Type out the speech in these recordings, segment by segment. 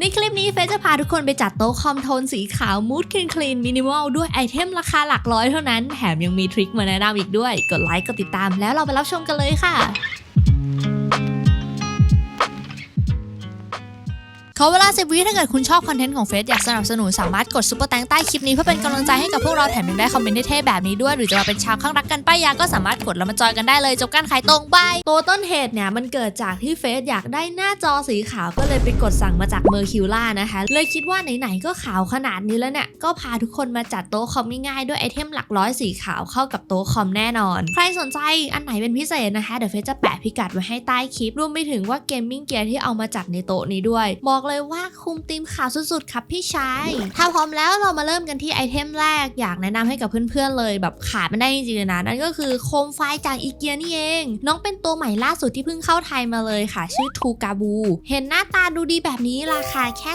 ในคลิปนี้เฟซจะพาทุกคนไปจัดโต๊ะคอมโทนสีขาวมูดคลีนคลีนมินิมอลด้วยไอเทมราคาหลักร้อยเท่านั้น แถมยังมีทริคมาแนะนำอีกด้วย กดไลค์กดติดตามแล้วเราไปรับชมกันเลยค่ะ ขอเวลาสิบวิถ้าเกิดคุณชอบคอนเทนต์ของเฟซอยากสนับสนุนสามารถกดซุปเปอร์แตงใต้คลิปนี้เพื่อเป็นกำลังใจให้กับพวกเราแถมยังได้คอมเมนต์เท่ๆแบบนี้ด้วย หรือจะมาเป็นชาวข้างรักกันป้ายยาก็สามารถกดแล้วมาจอยกันได้เลยจบการขายตรงบายตัวต้นเหตุเนี่ยมันเกิดจากที่เฟซอยากได้หน้าจอสีขาวก็เลยไปกดสั่งมาจากเมอร์คิวล่านะคะเลยคิดว่าไหนๆก็ขาวขนาดนี้แล้วเนี่ยก็พาทุกคนมาจัดโต๊ะคอมง่ายๆด้วยไอเทมหลักร้อยสีขาวเข้ากับโต๊ะคอมแน่นอน ใครสนใจอันไหนเป็นพิเศษนะคะเดี๋ยวเฟซจะแปะพิกัดไว้ให้ใต้คลิปรวมไปถึงว่าเกมมิ่งเกียร์ที่เอามาจัดในโต๊ะนี้ด้วยบอกเลยว่าคุมธีมขาวสุดๆ ครับพี่ชาย ถ้าพร้อมแล้วเรามาเริ่มกันที่ไอเทมแรก อยากแนะนำให้กับเพื่อนๆเลยแบบขาดไม่ได้จริงๆเลยนะ นั่นก็คือโคมไฟจากอีเกียนี่เอง น้องเป็นตัวใหม่ล่าสุดที่เพิ่งเข้าไทยมาเลยค่ะ ชื่อทูกาบู เห็นหน้าตาดูดีแบบนี้ราคาแค่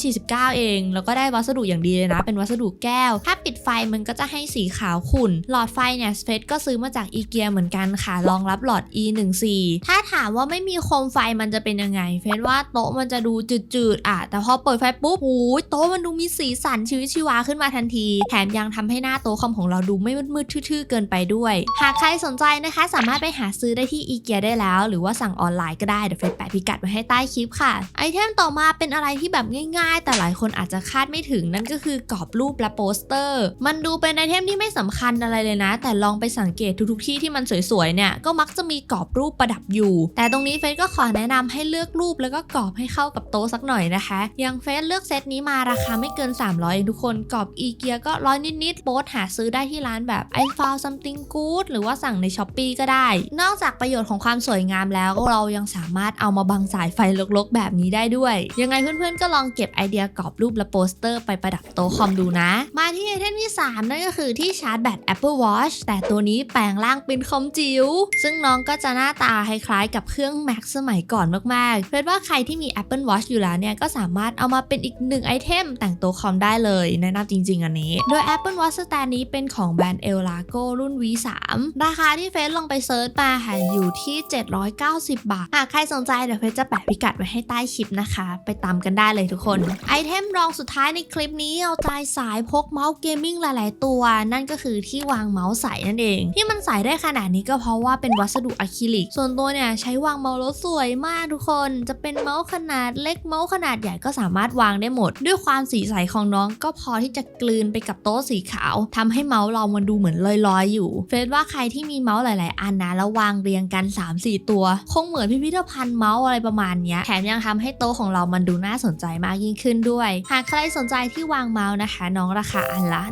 349 เอง แล้วก็ได้วัสดุอย่างดีเลยนะ เป็นวัสดุแก้ว ถ้าปิดไฟมันก็จะให้สีขาวขุ่น หลอดไฟเนี่ยสเฟสก็ซื้อมาจากอีเกียเหมือนกันค่ะ รองรับหลอด E14 ถ้าถามว่าไม่มีโคมไฟมันจะเป็นยังไง เฟสว่าโต๊ะมันจะดูจืดๆอะแต่พอเปิดไฟปุ๊บหูยโต๊ะมันดูมีสีสันชีวิตชีวาขึ้นมาทันที แถมยังทำให้หน้าโต๊ะคอมของเราดูไม่มืดๆทื่อๆเกินไปด้วย หากใครสนใจนะคะ สามารถไปหาซื้อได้ที่อีเกียได้แล้ว หรือว่าสั่งออนไลน์ก็ได้เดี๋ยวเฟซแปะพิกัดไว้ให้ใต้คลิปค่ะ ไอเทมต่อมาเป็นอะไรที่แบบง่าย ๆ แต่หลายคนอาจจะคาดไม่ถึงนั่นก็คือกรอบรูปและโปสเตอร์ มันดูเป็นไอเทมที่ไม่สำคัญอะไรเลยนะ แต่ลองไปสังเกตทุกๆที่ที่มันสวยๆเนี่ยก็มักจะมีกรอบรูปประดับอยู่ แต่ตรงนี้เฟซก็ขอแนะนำให้เลือกรูปแล้วก็กรอบให้เข้ากับโต๊ะสักหน่อยนะคะ อย่างเฟซเลือกเซตนี้มาราคาไม่เกิน 300เองทุกคนกรอบอีเกียก็ร้อยนิดๆโพสต์หาซื้อได้ที่ร้านแบบ I found something good หรือว่าสั่งใน s h อ p e e ก็ได้ นอกจากประโยชน์ของความสวยงามแล้วเรายังสามารถเอามาบังสายไฟลกๆ แบบนี้ได้ด้วย ยังไงเพื่อนๆก็ลองเก็บไอเดียกรอบรูปและโปสเตอร์ไปประดับโต๊ะคอมดูนะ มาที่ไอเทมที่ 3 นั่นก็คือที่ชาร์จแบต Apple Watch แต่ตัวนี้แปลงร่างเป็นคอมจิ๋วซึ่งน้องก็จะหน้าตาคล้ายๆกับเครื่อง Mac สมัยก่อนมากๆเพราะว่าใครที่มี Apple Watch อยู่แล้วเนี่ยก็สามารถเอามาเป็นอีกหนึ่งไอเทมแต่งโต๊ะคอมได้เลยแนะนำจริง ๆ อันนี้ โดย Apple Watch Stand นี้เป็นของแบรนด์ Elago รุ่น V3 ราคาที่เฟซลองไปเซิร์ชมาค่ะอยู่ที่ 790 บาท หากใครสนใจเดี๋ยวเฟซจะแปะพิกัดไว้ให้ใต้คลิปนะคะ ไปตามกันได้เลยทุกคน ไอเทมรองสุดท้ายในคลิปนี้เอาใจสายพกเมาส์เกมมิ่งหลาย ๆ ตัว นั่นก็คือที่วางเมาส์ใส่นั่นเอง ที่มันใส่ได้ขนาดนี้ก็เพราะว่าเป็นวัสดุอะคริลิก ส่วนตัวเนี่ยใช้วางเมาส์สวยมากทุกคน จะเป็นเมาส์ขนาดเล็กเมามาส์ขนาดใหญ่ก็สามารถวางได้หมด ด้วยความสีใสของน้องก็พอที่จะกลืนไปกับโต๊ะสีขาวทำให้เมาส์เรามันดูเหมือนลอยๆ อยู่ เฟซว่าใครที่มีเมาส์หลาย ๆ อันนะแล้ววางเรียงกัน 3-4 ตัว คงเหมือนพิพิธภัณฑ์เมาส์อะไรประมาณนี้แถมยังทำให้โต๊ะของเรามันดูน่าสนใจมากยิ่งขึ้นด้วย หากใครสนใจที่วางเมาส์นะคะ น้องราคาอันละ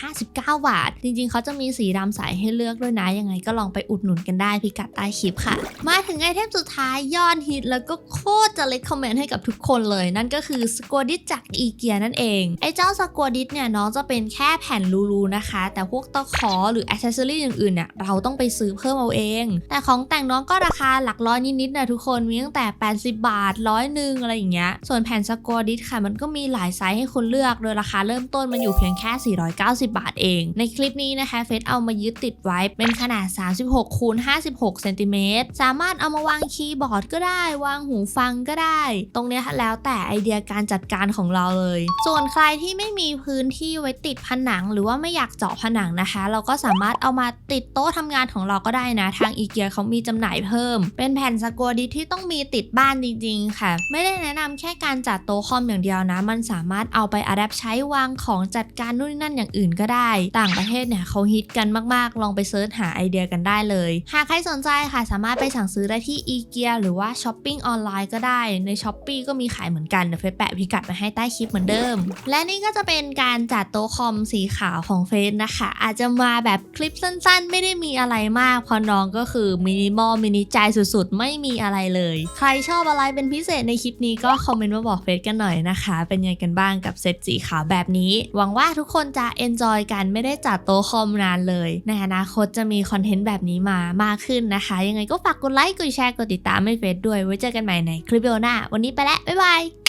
159 บาท จริง ๆ เขาจะมีสีดำใสให้เลือกด้วยนะยังไงก็ลองไปอุดหนุนกันได้พิกัดใต้คลิปค่ะ มาถึงไอเทมสุดท้ายยอดฮิตแล้วก็โคตรจะเล c คอมเมนต์ให้กับทุกคนเลยนั่นก็คือสก u ดิ t จากอีเกียนั่นเอง ไอ้เจ้าสก u ดิ t เนี่ยน้องจะเป็นแค่แผ่นรูๆนะคะ แต่พวกตะขอหรืออ c เซสซอรี่อื่นเนี่ยเราต้องไปซื้อเพิ่มเอาเอง แต่ของแต่งน้องก็ราคาหลักร้อยนิดๆนะทุกคนมีตั้งแต่ 80 บาทร้อยหนึ่งอะไรอย่างเงี้ยส่วนแผ่นสก u ดิ t ค่ะมันก็มีหลายไซส์ให้คุณเลือกโดยราคาเริ่มต้นมันอยู่เพียงแค่ 490 บาทเอง ในคลิปนี้นะคะเฟซเอามายึดติดไว้เป็นขนาด 36คูณ56เซนติเมตรสามารถเอามาวางคีย์บอร์ดก็ได้ วางหูฟังก็ได้ ตรงเนี้ยแล้วแต่ไอเดียการจัดการของเราเลย ส่วนใครที่ไม่มีพื้นที่ไว้ติดผนัง หรือว่าไม่อยากเจาะผนังนะคะ เราก็สามารถเอามาติดโต๊ะทำงานของเราก็ได้นะ ทางอีเกียเขามีจำหน่ายเพิ่ม เป็นแผ่นสกัวดิที่ต้องมีติดบ้านจริงๆ ค่ะ ไม่ได้แนะนำแค่การจัดโต๊ะคอมอย่างเดียวนะ มันสามารถเอาไปอัดแอปใช้วางของจัดการนู่นนนั่นอย่างอื่นก็ได้ ต่างประเทศเนี่ยเขาฮิตกันมากๆ ลองไปเซิร์ชหาไอเดียกันได้เลย หากใครสนใจค่ะสามารถไปสั่งซื้อได้ที่อีเกียหรือว่าช้อปปิ้งออนไลน์ก็ได้ในช้อปปีก็ก็มีขายเหมือนกันเดี๋ยวเฟซแปะพิกัดไปให้ใต้คลิปเหมือนเดิม และนี่ก็จะเป็นการจัดโต๊ะคอมสีขาวของเฟซนะคะ อาจจะมาแบบคลิปสั้นๆ ไม่ได้มีอะไรมาก เพอน้องก็คือมินิมอลมินิใจสุดๆ ไม่มีอะไรเลย ใครชอบอะไรเป็นพิเศษในคลิปนี้ก็คอมเมนต์มาบอกเฟซกันหน่อยนะคะ เป็นยังไงกันบ้างกับเซตสีขาวแบบนี้ หวังว่าทุกคนจะเอนจอยกันไม่ได้จัดโต๊ะคอมนานเลย ในอนาคตจะมีคอนเทนต์แบบนี้มามากขึ้นนะคะ ยังไงก็ฝากกดไลค์กดแชร์กดติดตามให้เฟซด้วยไว้เจอกันใหม่ในคลิปวิดีโอหน้า วันนี้ไปแล้วบ๊ายบาย